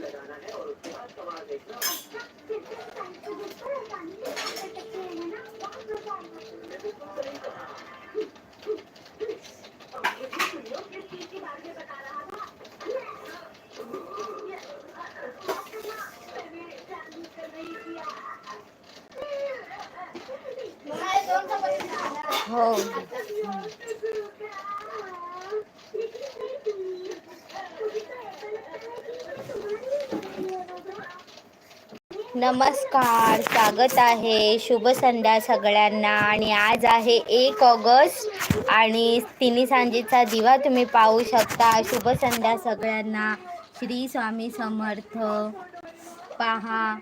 लगाना है और उसके बाद कमाल देखना नमस्कार स्वागत आहे. शुभ संध्या सगळ्यांना. आणि आज आहे एक ऑगस्ट आणि तिन्ही सांजेचा दिवा तुम्ही पाहू शकता. शुभ संध्या सगळ्यांना. श्री स्वामी समर्थ. पहा.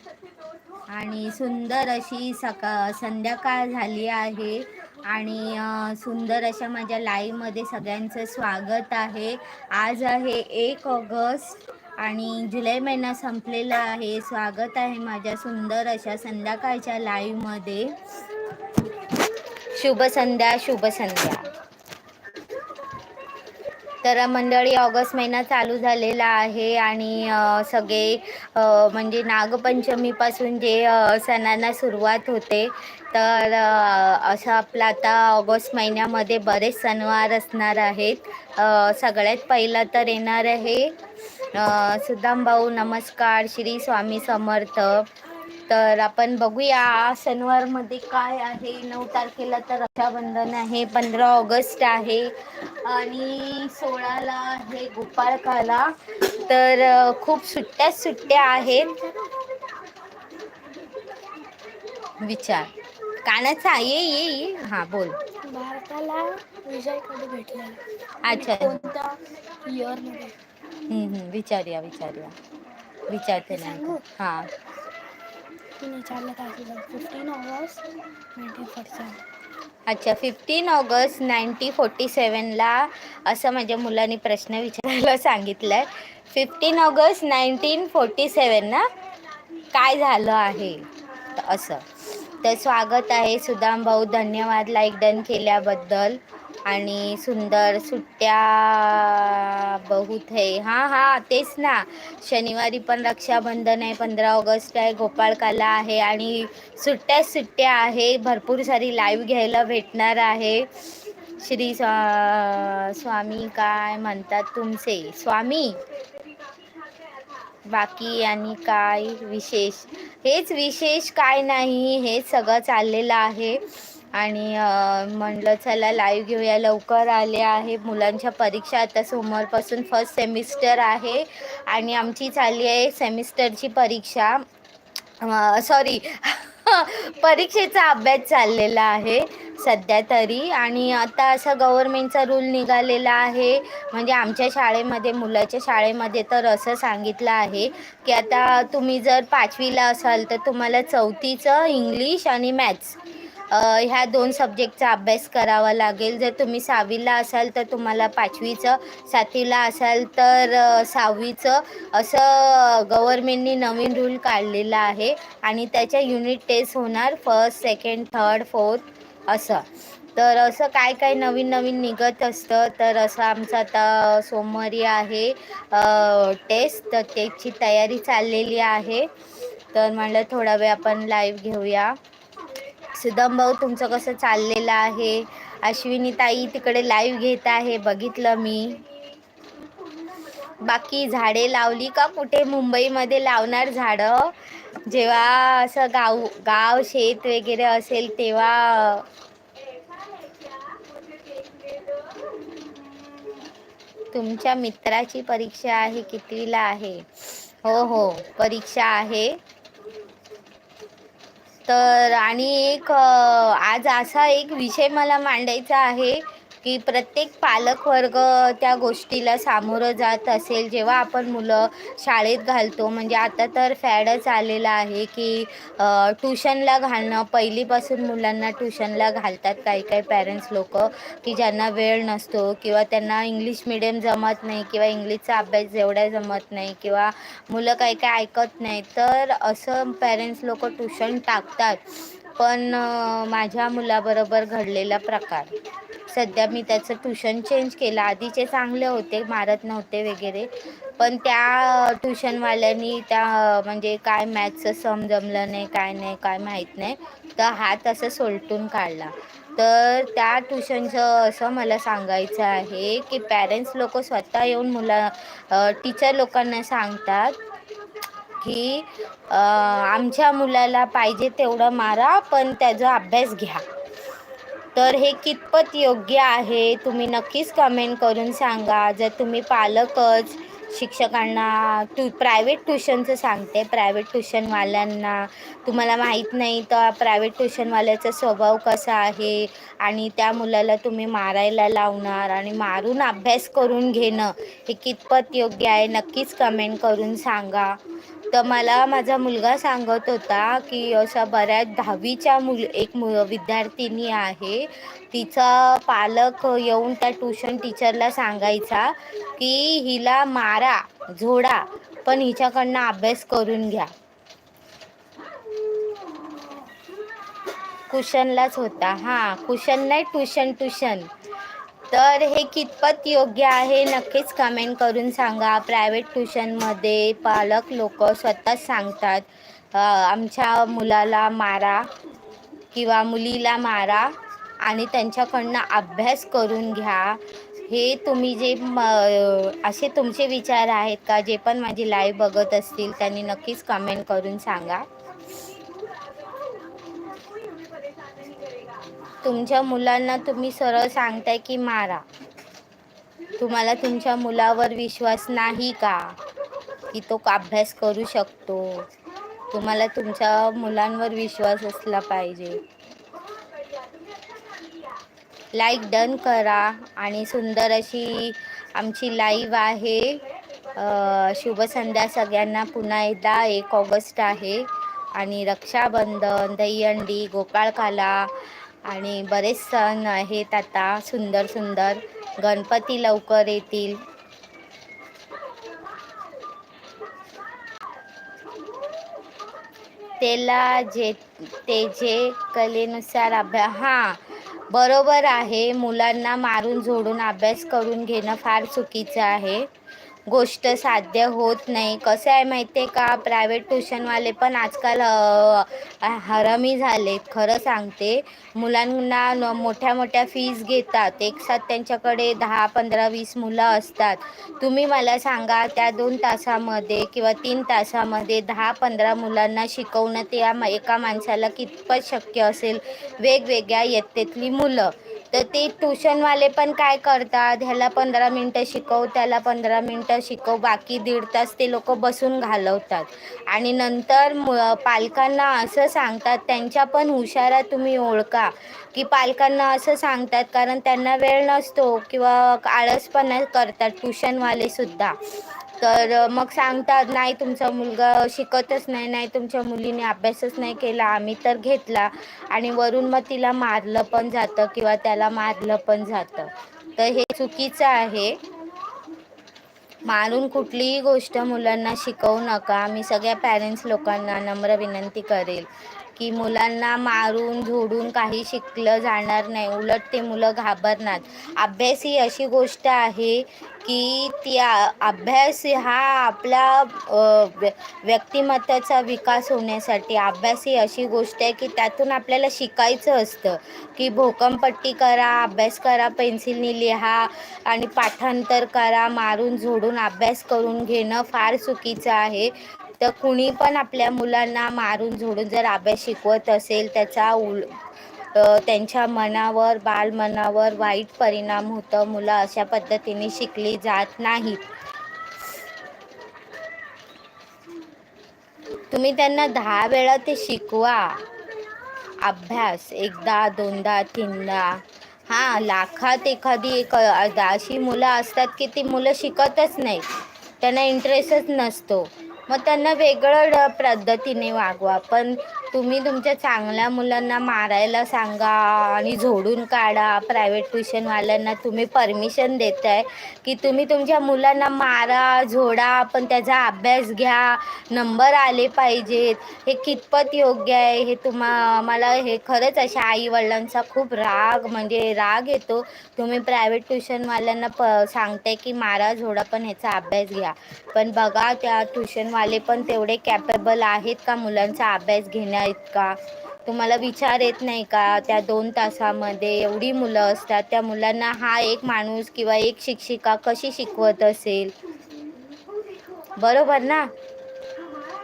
आणि सुंदर अशी सका संध्याकाळ झाली आहे. आणि सुंदर अशा माझ्या लाईव्हमध्ये सगळ्यांचं स्वागत आहे. आज आहे एक ऑगस्ट आणि जुलै महिना संपलेला आहे. स्वागत आहे माझ्या सुंदर अशा संध्याकाळच्या लाईव्हमध्ये शुभ संध्या शुभ संध्या. तर मंडळी ऑगस्ट महिना चालू झालेला आहे आणि सगळे म्हणजे नागपंचमीपासून जे सणांना सुरुवात होते तर असं आपलं आता ऑगस्ट महिन्यामध्ये बरेच सणवार असणार आहेत. सगळ्यात पहिला तर येणार आहे सुदाम भाऊ नमस्कार श्री स्वामी समर्थ. तर आपण बघूया आज शनिवारमध्ये काय आहे? नऊ तारखेला तर रक्षाबंधन आहे पंधरा ऑगस्ट आहे आणि सोळाला आहे गोपाळकाला. तर खूप सुट्ट्या सुट्ट्या आहेत. विचार. कानाचा ये ये ये. हां बोल. भारताला विजय कधी भेटलेला अच्छा. कोणत्या इयरमध्ये? हम्म, हम्म, विचारूया विचारूया. विचारते सांगू? नंतर. हां. विचारलं काय फिफ्टीन ऑगस्ट नाईन्टीन फोर्टी अच्छा फिफ्टीन ऑगस्ट नाईन्टी फोर्टी सेवनला असं माझ्या मुलांनी प्रश्न विचारायला सांगितलं आहे fifteen August nineteen forty seven ना काय झालं आहे? तर असं. तर स्वागत आहे सुदाम भाऊ धन्यवाद लाईक डन केल्याबद्दल. आणि सुंदर सुट्ट्या बहुत है हां हां तेच ना. शनिवारी पण रक्षाबंधन आहे पंधरा ऑगस्ट आहे गोपाळकाला आहे आणि सुट्ट्या सुट्ट्या आहे. भरपूर सारी लाईव्ह घ्यायला भेटणार आहे. श्री स्वा स्वामी काय म्हणतात तुमचे? स्वामी? बाकी आणि काय विशेष? हेच विशेष काय नाही. हेच सगळं चाललेलं आहे. आणि म्हणलं चला लाईव्ह घेऊया. लवकर आले आहे मुलांच्या परीक्षा. आता सोमवारपासून फर्स्ट सेमिस्टर आहे आणि आमची चालली आहे सेमिस्टरची परीक्षा. सॉरी परीक्षेचा अभ्यास चाललेला आहे सध्या तरी आणि आता असं गव्हर्मेंटचा रूल निघालेला आहे. म्हणजे आमच्या शाळेमध्ये मुलाच्या शाळेमध्ये तर असं सांगितलं आहे की आता तुम्ही जर पाचवीला असाल तर तुम्हाला चौथीचं इंग्लिश आणि मॅथ्स ह्या दोन सब्जेक्टचा अभ्यास करावा लागेल. जर तुम्ही सहावीला असाल तर तुम्हाला पाचवीचं सातवीला असाल तर सहावीचं. असं गव्हर्मेंटनी नवीन रूल काढलेला आहे आणि त्याच्या युनिट टेस्ट होणार फर्स्ट सेकंड थर्ड फोर्थ असं. तर असं काय काय नवीन नवीन निघत असतं तर असं आमचं आता सोमवारी आहे टेस्ट तर त्याची तयारी चाललेली आहे. तर म्हणलं थोडा वेळ आपण लाईव्ह घेऊया. सुदाम भाऊ तुमचं कसं चाललेलं आहे? अश्विनी ताई तिकडे लाईव्ह घेत आहे बघितलं मी. बाकी झाडे लावली का कुठे? मुंबईमध्ये लावणार झाडं. जेव्हा असं गाव गाव शेत वगैरे असेल तेव्हा तुमच्या मित्राची परीक्षा आहे कितवीला आहे? हो हो परीक्षा आहे. तर आणि एक आज असा एक विषय मला मांडायचा आहे की प्रत्येक पालक वर्ग त्या गोष्टीला सामोरं जात असेल. जेव्हा आपण मुलं शाळेत घालतो म्हणजे आता तर फॅडच आलेला आहे की ट्यूशनला घालणं. पहिलीपासून मुलांना ट्यूशनला घालतात काही काही पॅरेंट्स लोक की ज्यांना वेळ नसतो किंवा त्यांना इंग्लिश मिडियम जमत नाही किंवा इंग्लिशचा अभ्यास जेवढा जमत नाही किंवा मुलं काही काही ऐकत नाही तर असं पॅरेंट्स लोक ट्यूशन टाकतात. पण माझ्या मुलाबरोबर घडलेला प्रकार. सध्या मी त्याचं ट्यूशन चेंज केलं. आधीचे चांगले होते मारत नव्हते वगैरे. पण त्या ट्यूशनवाल्यांनी त्या म्हणजे काय मॅथ्सचं सम जमलं नाही काय नाही काय माहीत नाही तर हात असं सोलटून काढला. तर त्या ट्यूशनचं असं मला सांगायचं आहे की पॅरेंट्स लोक स्वतः येऊन मुला टीचर लोकांना सांगतात की आमच्या मुलाला पाहिजे तेवढं मारा पण त्याचा अभ्यास घ्या. तर हे कितपत योग्य आहे? तुम्ही नक्कीच कमेंट करून सांगा. जर तुम्ही पालकच शिक्षकांना टू प्रायव्हेट ट्यूशनचं सांगते. प्रायव्हेट ट्यूशनवाल्यांना तुम्हाला माहीत नाही तर प्रायव्हेट ट्यूशनवाल्याचा स्वभाव कसा आहे आणि त्या मुलाला तुम्ही मारायला लावणार आणि मारून अभ्यास करून घेणं हे कितपत योग्य आहे? नक्कीच कमेंट करून सांगा. तर मला माझा मुलगा सांगत होता की अशा बऱ्याच दहावीच्या मुल एक मु विद्यार्थिनी आहे. तिचा पालक येऊन त्या ट्यूशन टीचरला सांगायचा की हिला मारा झोडा पण हिच्याकडनं अभ्यास करून घ्या. कुशनलाच होता. हां कुशन नाही ट्युशन ट्युशन. तर हे कितपत योग्य आहे नक्कीच कमेंट करून सांगा. प्रायव्हेट ट्यूशनमध्ये पालक लोक स्वतःच सांगतात. आमच्या मुलाला मारा किंवा मुलीला मारा आणि त्यांच्याकडनं अभ्यास करून घ्या. हे तुम्ही जे म असे तुमचे विचार आहेत का? जे पण माझी लाईव्ह बघत असतील त्यांनी नक्कीच कमेंट करून सांगा. तुमच्या मुलांना तुम्ही सरळ सांगताय की मारा. तुम्हाला तुमच्या मुलावर विश्वास नाही का? की तो अभ्यास करू शकतो. तुम्हाला तुमच्या मुलांवर विश्वास असला पाहिजे. लाईक डन करा आणि सुंदर अशी आमची लाईव्ह आहे. शुभ संध्या सगळ्यांना. पुन्हा एकदा एक ऑगस्ट आहे. आणि रक्षाबंधन दहीहंडी गोपाळकाला आणि बरेच सण आहेत आता सुंदर सुंदर. गणपती लवकर येतील. त्याला जे ते जे कलेनुसार अभ्यास हां बरोबर आहे. मुलांना मारून झोडून अभ्यास करून घेणं फार चुकीचं आहे. गोष्ट साध्य होत नाही. कसं आहे माहिती आहे का प्रायव्हेट ट्यूशनवाले पण आजकाल हरमी झालेत. खरं सांगते. मुलांना मोठ्या मोठ्या फीज घेतात. एक साथ त्यांच्याकडे दहा पंधरा वीस मुलं असतात. तुम्ही मला सांगा त्या दोन तासामध्ये किंवा तीन तासामध्ये दहा पंधरा मुलांना शिकवणं त्या एका माणसाला कितपत शक्य असेल? वेगवेगळ्या इयत्तेतली मुलं. तर ते ट्यूशनवाले पण काय करतात? ह्याला पंधरा मिनटं शिकव त्याला पंधरा मिनटं शिकव बाकी दीड तास ते लोक बसून घालवतात. आणि नंतर मु पालकांना असं सांगतात त्यांच्या पण हुशारा तुम्ही ओळखा. की पालकांना असं सांगतात कारण त्यांना वेळ नसतो किंवा आळसपणा करतात ट्यूशनवालेसुद्धा तर मग सांगतात नाही तुमचा मुलगा शिकतच नाही नाही तुमच्या मुलीने अभ्यासच नाही केला आम्ही तर घेतला. आणि वरून मग तिला मारलं पण जातं किंवा त्याला मारलं पण जातं. तर हे चुकीचं आहे. मारून कुठलीही गोष्ट मुलांना शिकवू नका. मी सगळ्या पॅरेंट्स लोकांना नम्र विनंती करेल. की मुलांना मारून झोडून काही शिकलं जाणार नाही. उलट ते मुलं घाबरणार. अभ्यास ही अशी गोष्ट आहे की ती अभ्यास हा आपला व्यक्तिमत्वाचा विकास होण्यासाठी अभ्यास ही अशी गोष्ट आहे की त्यातून आपल्याला शिकायचं असतं. की भोकंपट्टी करा अभ्यास करा पेन्सिलनी लिहा आणि पाठांतर करा मारून झोडून अभ्यास करून घेणं फार चुकीचं आहे. तर कुणी पण आपल्या मुलांना मारून झोडून जर अभ्यास शिकवत असेल त्याचा उल त्यांच्या मनावर बालमनावर वाईट परिणाम होतं. मुलं अशा पद्धतीने शिकली जात नाहीत. तुम्ही त्यांना दहा वेळा ते शिकवा. अभ्यास एकदा दोनदा तीनदा. हा लाखात एखादी एक अशी मुलं असतात की ती मुलं शिकतच नाही त्यांना इंटरेस्टच नसतो. मग त्यांना वेगळं पद्धतीने वागवा. पण तुम्ही तुमच्या चांगल्या मुलांना मारायला सांगा आणि झोडून काढा. प्रायव्हेट ट्युशनवाल्यांना तुम्ही परमिशन देताय की तुम्ही तुमच्या मुलांना मारा झोडा पण त्याचा अभ्यास घ्या. नंबर आले पाहिजेत. हे कितपत योग्य आहे? हे तुम्हा मला हे खरंच अशा आईवडिलांचा खूप राग म्हणजे राग येतो. तुम्ही प्रायव्हेट ट्युशनवाल्यांना प सांगताय की मारा झोडा पण ह्याचा अभ्यास घ्या. पण बघा त्या ट्युशनवाले पण तेवढे कॅपेबल आहेत का मुलांचा अभ्यास घेण्या इतका. तुम्हाला विचार येत नाही का? त्या दोन तासामध्ये एवढी मुलं असतात त्या मुलांना हा एक माणूस किंवा एक शिक्षिका कशी शिकवत असेल? बरोबर ना?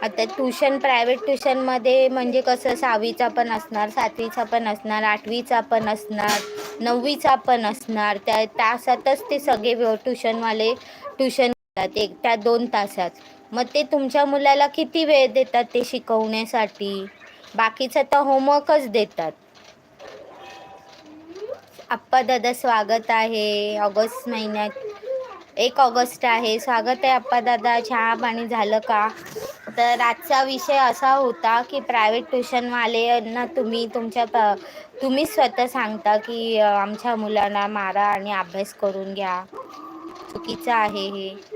आता ट्युशन प्रायव्हेट ट्युशनमध्ये म्हणजे कसं? सहावीचा पण असणार सातवीचा पण असणार आठवीचा पण असणार नववीचा पण असणार. त्या तासातच ते सगळे ट्युशनवाले ट्युशन घेतात एक त्या दोन तासात. मग ते तुमच्या मुलाला किती वेळ देतात ते शिकवण्यासाठी? बाकीचं तर होमवर्कच देतात. आप्पा दादा स्वागत आहे ऑगस्ट महिन्यात. एक ऑगस्ट आहे. स्वागत आहे आप्पा दादा. चहा पाणी झालं का? तर आजचा विषय असा होता की प्रायव्हेट ट्युशनवाल्यांना तुम्ही तुमच्या प तुम्हीच स्वतः सांगता की आमच्या मुलांना मारा आणि अभ्यास करून घ्या. चुकीचं आहे हे.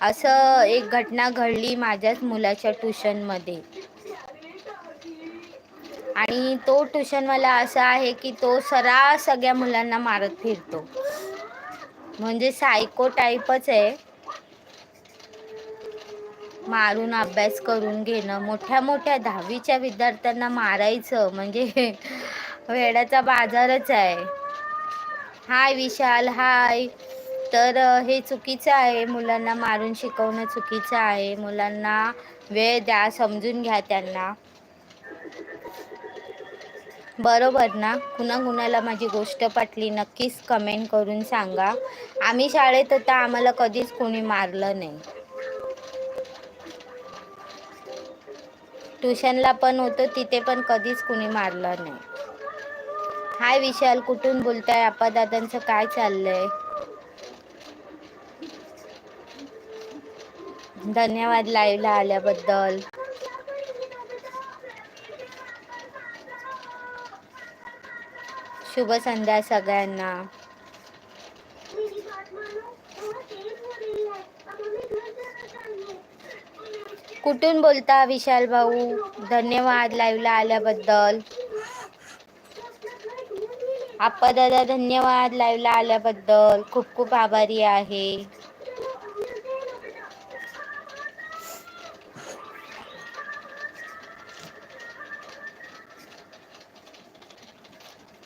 असं एक घटना घडली माझ्याच मुलाच्या ट्युशनमध्ये. आणि तो ट्युशनवाला असा आहे की तो सरा सगळ्या मुलांना मारत फिरतो. म्हणजे सायको टाईपच आहे. मारून अभ्यास करून घेणं मोठ्या मोठ्या दहावीच्या विद्यार्थ्यांना मारायचं म्हणजे वेड्याचा बाजारच आहे. हाय विशाल हाय. तर हे चुकीचं आहे. मुलांना मारून शिकवणं चुकीचं आहे. मुलांना वेळ द्या समजून घ्या त्यांना. बरोबर ना? कुणा कुणाला माझी गोष्ट पटली. नक्कीच कमेंट करून सांगा. आम्ही शाळेत होता. आम्हाला कधीच कोणी मारलं नाही. ट्युशनला पण होतो. तिथे पण कधीच कुणी मारलं नाही. हाय विशाल कुठून बोलताय? आपादादांचं काय चाललंय? धन्यवाद लाईव्हला आल्याबद्दल. शुभ संध्या सगळ्यांना. कुठून बोलता विशाल भाऊ? धन्यवाद लाईव्हला आल्याबद्दल. आप्पा दादा धन्यवाद लाईव्हला आल्याबद्दल. खूप खूप आभारी आहे.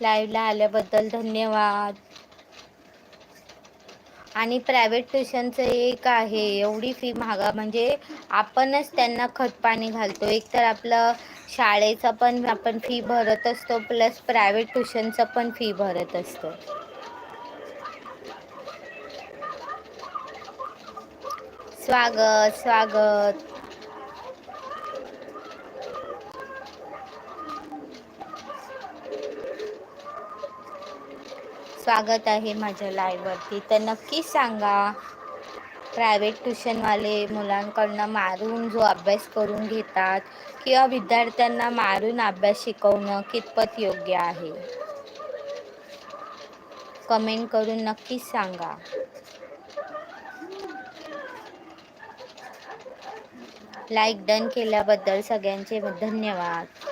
लाईव्हला आल्याबद्दल धन्यवाद. आणि प्रायव्हेट ट्युशनचं एक आहे एवढी फी महागा म्हणजे आपणच त्यांना खतपाणी घालतो. एक तर आपलं शाळेचं पण आपण फी भरत असतो प्लस प्रायव्हेट ट्युशनचं पण फी भरत असतो. स्वागत स्वागत. स्वागत आहे माझ्या लाईव्हवरती तर नक्कीच सांगा प्रायव्हेट ट्युशनवाले मुलांकडनं मारून जो अभ्यास करून घेतात किंवा विद्यार्थ्यांना मारून अभ्यास शिकवणं कितपत योग्य आहे? कमेंट करून नक्कीच सांगा. लाईक डन केल्याबद्दल सगळ्यांचे धन्यवाद.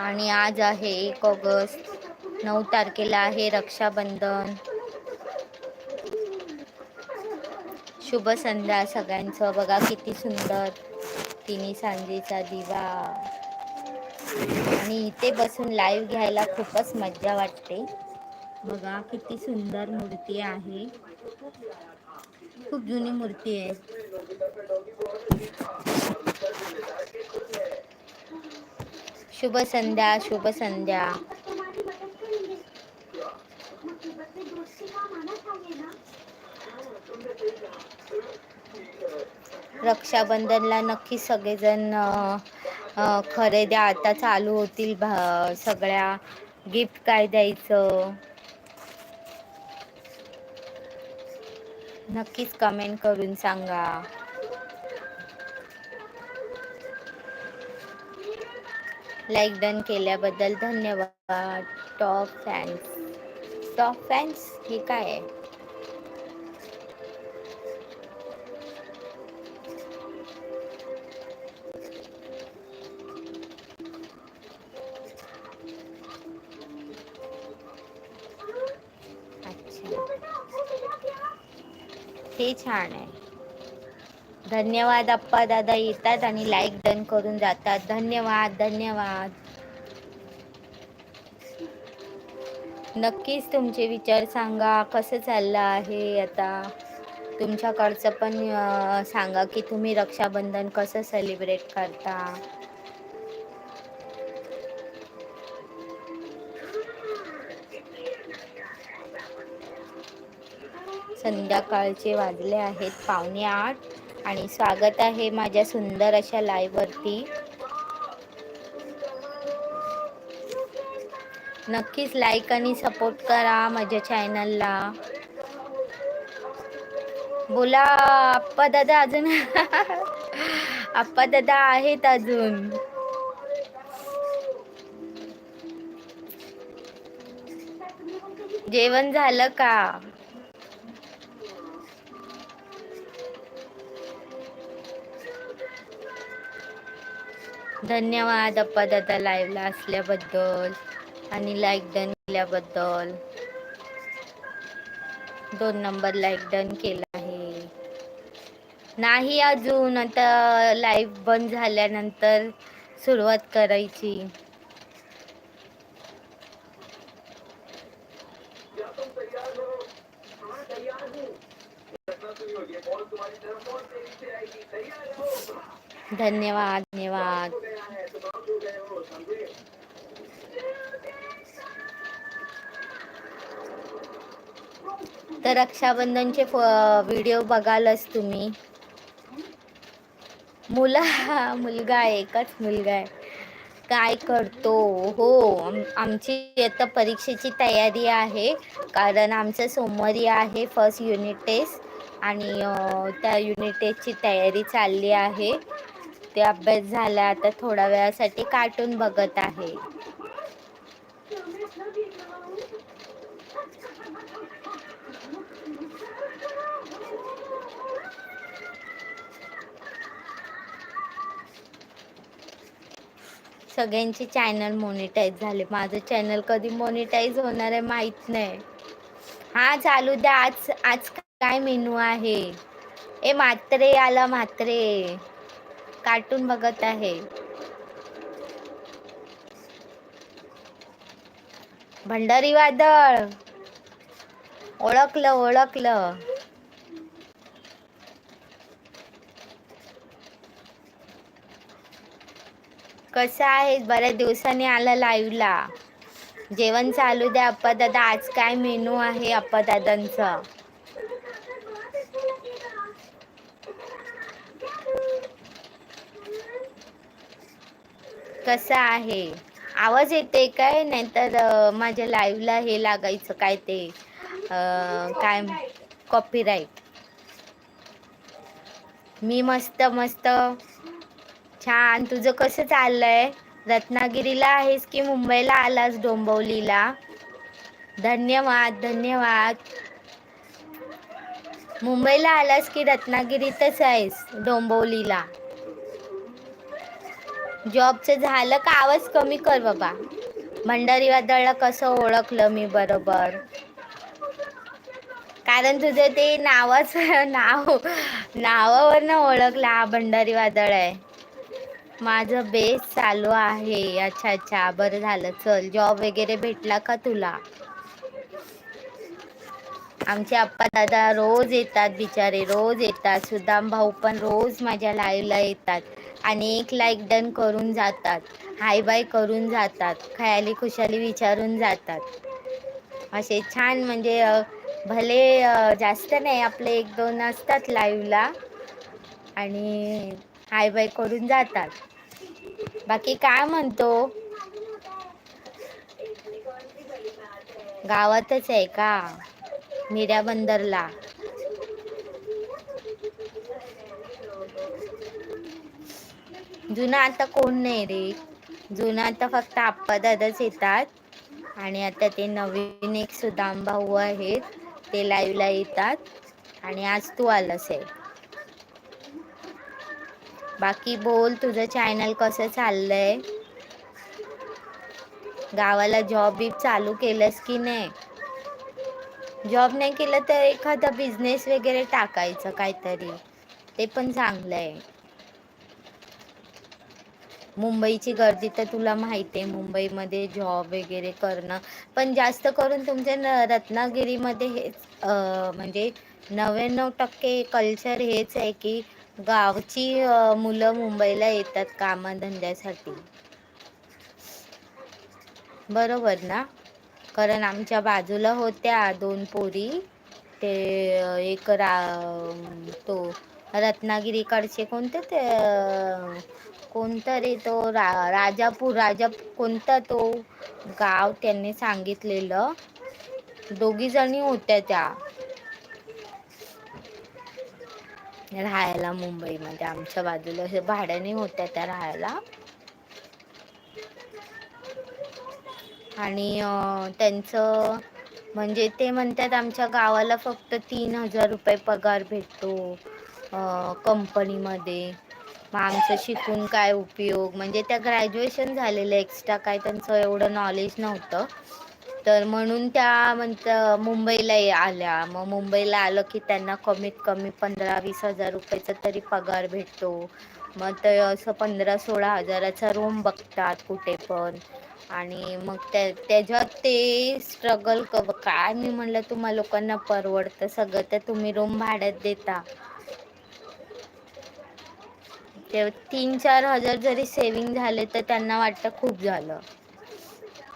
आणि आज आहे एक ऑगस्ट. नऊ तारखेला आहे रक्षाबंधन. शुभ संध्या सगळ्यांचं. बघा किती सुंदर तिन्ही सांजेचा दिवा. आणि इथे बसून लाईव्ह घ्यायला खूपच मज्जा वाटते. बघा किती सुंदर मूर्ती आहे. खूप जुनी मूर्ती आहे. शुभ संध्या शुभ संध्या रक्षाबंधनला नक्की सगळेजण खरेद्या आता चालू होतील भा सगळ्या गिफ्ट काय द्यायचं? नक्कीच कमेंट करून सांगा. लाईक डन केल्याबद्दल धन्यवाद. टॉप फॅन्स टॉप फॅन्स हे काय आहे? अच्छा. हे छान आहे. धन्यवाद अप्पा दादा. येतात आणि लाईक डन करून जातात. धन्यवाद धन्यवाद. नक्कीच तुमचे विचार सांगा. कसं चाललं आहे आता? तुमच्याकडचं पण सांगा की तुम्ही रक्षाबंधन कसं सेलिब्रेट करता? संध्याकाळचे वाजले आहेत पावणे आठ. आणि स्वागत आहे माझ्या सुंदर अशा लाईव्हवरती नक्कीच लाईक आणि सपोर्ट करा माझ्या चॅनलला बोला आप्पा दादा अजून. आप्पा दादा आहेत अजून. जेवण झालं का? धन्यवाद अप्पा दादा लाईव्हला असल्याबद्दल आणि लाईक डन केल्याबद्दल. दोन नंबर लाईक डन केला आहे. नाही अजून आता लाईव्ह बंद झाल्यानंतर सुरुवात करायची. धन्यवाद धन्यवाद. तर रक्षाबंधनचे व्हिडिओ बघालच तुम्ही. मुला मुलगा आहे एकच मुलगा आहे. काय करतो? हो आमची आता परीक्षेची तयारी आहे. कारण आमचं सोमवारी आहे फर्स्ट युनिट टेस्ट आणि त्या युनिट टेस्टची तयारी चालली आहे. ते अभ्यास झाला आता थोड्या वेळासाठी कार्टून बघत आहे. सगळ्यांचे चॅनल मोनिटाईज झाले. माझं चॅनल कधी मोनिटाईज होणार आहे माहीत नाही. हा चालू द्या. आज आज काय मेनू आहे? ए मात्रे आला मात्रे कार्टून बघत आहे. भंडारी वादळ. ओळखलं ओळखलं. कसं आहे? बऱ्याच दिवसांनी आला लाईव्हला जेवण चालू द्या अप्पा दादा आज काय मेनू आहे अप्पा कसं आहे? आवाज येते काय? नाहीतर माझ्या लाईव्हला हे लागायचं काय ते? काय कॉपीराईट मी मस्त मस्त. छान. तुझं कसं चाललंय? रत्नागिरीला आहेस की मुंबईला आलास डोंबवलीला? धन्यवाद धन्यवाद. मुंबईला आलास की रत्नागिरीतच आहेस डोंबवलीला? जॉबचं झालं का आवाज कमी कर बाबा. भंडारी वादळला कसं ओळखलं मी बरोबर. कारण तुझं ते नावाचं नाव नावावरनं ओळखला हा भंडारी वादळ आहे. माझं बेस चालू आहे अच्छा अच्छा. बरं झालं चल. जॉब वगैरे भेटला का तुला? आमचे आप्पा दादा रोज येतात बिचारे रोज येतात. सुदाम भाऊ पण रोज माझ्या लाईव्हला येतात. आणि एक लाईक डन करून जातात. हाय बाय करून जातात. खयाली खुशाली विचारून जातात. असे छान म्हणजे भले जास्त नाही आपले एक दोन असतात लाईव्हला आणि हाय बाय करून जातात. बाकी काय म्हणतो? गावातच आहे का? मीऱ्या बंदरला. जुना आता कोण नाही रे. जुना आता फक्त आप्पा दादाच येतात. आणि आता ते नवीन एक सुदाम भाऊ आहेत. ते लाईव्ह ला येतात. आणि आज तू आलंस आहे. बाकी बोल तुझं चॅनल कसं चाललंय? गावाला जॉब बीब चालू केलंस की नाही? जॉब नाही केलं तर एखादा बिझनेस वगैरे टाकायचं काहीतरी. ते पण चांगलं आहे मुंबईची गर्दी तर तुला माहिती आहे मुंबईमध्ये जॉब वगैरे करणं. पण जास्त करून तुमच्या न रत्नागिरीमध्ये हेच म्हणजे नव्याण्णव टक्के कल्चर हेच आहे की गावची मुलं मुंबईला येतात कामधंद्यासाठी. बरोबर ना? कारण आमच्या बाजूला होत्या दोन पोरी. ते एक रा तो रत्नागिरीकडचे कोणते ते कोणता रे तो रा राजापूर राजा कोणता तो गाव त्यांनी सांगितलेलं. दोघी जणी होत्या त्या. राहायला मुंबईमध्ये आमच्या बाजूला भाड्याने होत्या त्या राहायला. आणि त्यांचं म्हणजे ते म्हणतात आमच्या गावाला फक्त तीन हजार रुपये पगार भेटतो कंपनीमध्ये. मग आमचं शिकून काय उपयोग? म्हणजे त्या ग्रॅज्युएशन झालेलं एक्स्ट्रा काय त्यांचं एवढं नॉलेज नव्हतं. तर म्हणून त्या म्हणतं मुंबईला आल्या. मग मुंबईला आलं की त्यांना कमीत कमी पंधरा वीस हजार रुपयाचा तरी पगार भेटतो. मग ते असं पंधरा सोळा हजाराचा रूम बघतात कुठे पण. आणि मग त्या त्याच्यात ते स्ट्रगल क काय मी म्हणलं तुम्हा लोकांना परवडतं सगळं. तर तुम्ही रूम भाड्यात देता. ते तीन चार हजार जरी सेविंग झाले तर त्यांना वाटतं खूप झालं.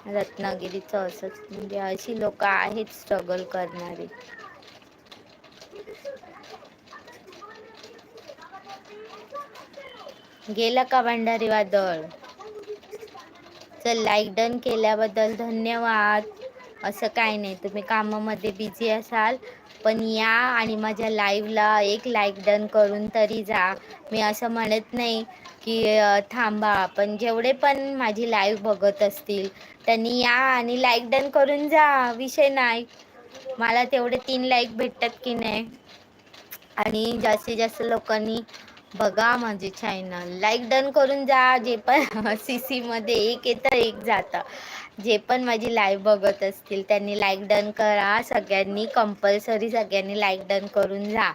रत्नागिरीचं असंच. म्हणजे अशी लोक आहेत स्ट्रगल करणारी. गेला का भंडारी वादळ चल लाईक डन केल्याबद्दल धन्यवाद. असं काय नाही. तुम्ही कामामध्ये बिझी असाल पण या आणि माझ्या लाईव्हला एक लाईक डन करून तरी जा. मी असं म्हणत नाही की थांबा. पण जेवढे पण माझी लाईव्ह बघत असतील त्यांनी या आणि लाईक डन करून जा. विषय नाही. मला तेवढे तीन लाईक भेटतात की नाही? आणि जास्तीत जास्त लोकांनी बघा माझे चॅनल लाईक डन करून जा जे पण सी सी मध्ये एक येतं एक जातं. जे पण माझी लाईव्ह बघत असतील त्यांनी लाईक डन करा. सगळ्यांनी कंपल्सरी सगळ्यांनी लाईक डन करून जा.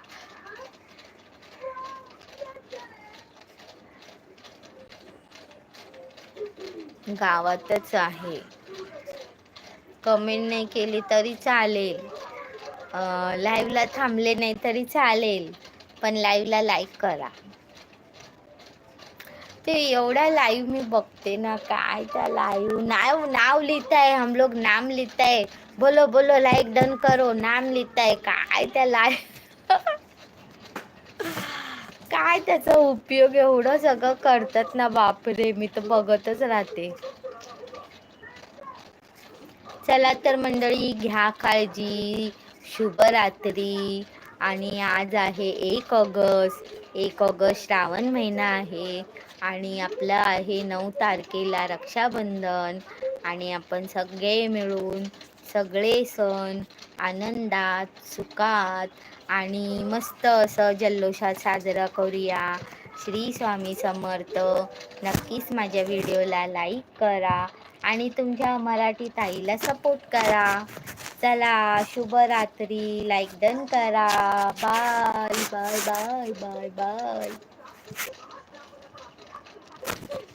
गावातच आहे. कमेंट नाही केली तरी चालेल. लाईव्हला थांबले नाही तरी चालेल. पण लाईव्हला लाईक करा. ते एवढा लाईव्ह मी बघते ना काय त्या लाईव्ह नाव नाव लिहिताय हम लोग नाम लिहिताय. बोलो बोलो लाईक डन करो नाम लिहिताय. काय त्या लाईव्ह काय त्याचा उपयोग एवढं सगळं करतात ना बापरे मी तर बघतच राहते. चला तर मंडळी घ्या काळजी. शुभरात्री आणि आज आहे एक ऑगस्ट. एक ऑगस्ट श्रावण महिना आहे. आणि आपलं आहे नऊ तारखेला रक्षाबंधन आणि आपण सगळे मिळून सगळे सण आनंदात सुखात आणि मस्त असं जल्लोषात साजरा करूया. श्री स्वामी समर्थ नक्कीच माझ्या व्हिडिओला लाईक करा आणि तुमच्या मराठी ताईला सपोर्ट करा. चला शुभरात्री. लाईक डन करा. Bye bye bye bye bye. Thank you.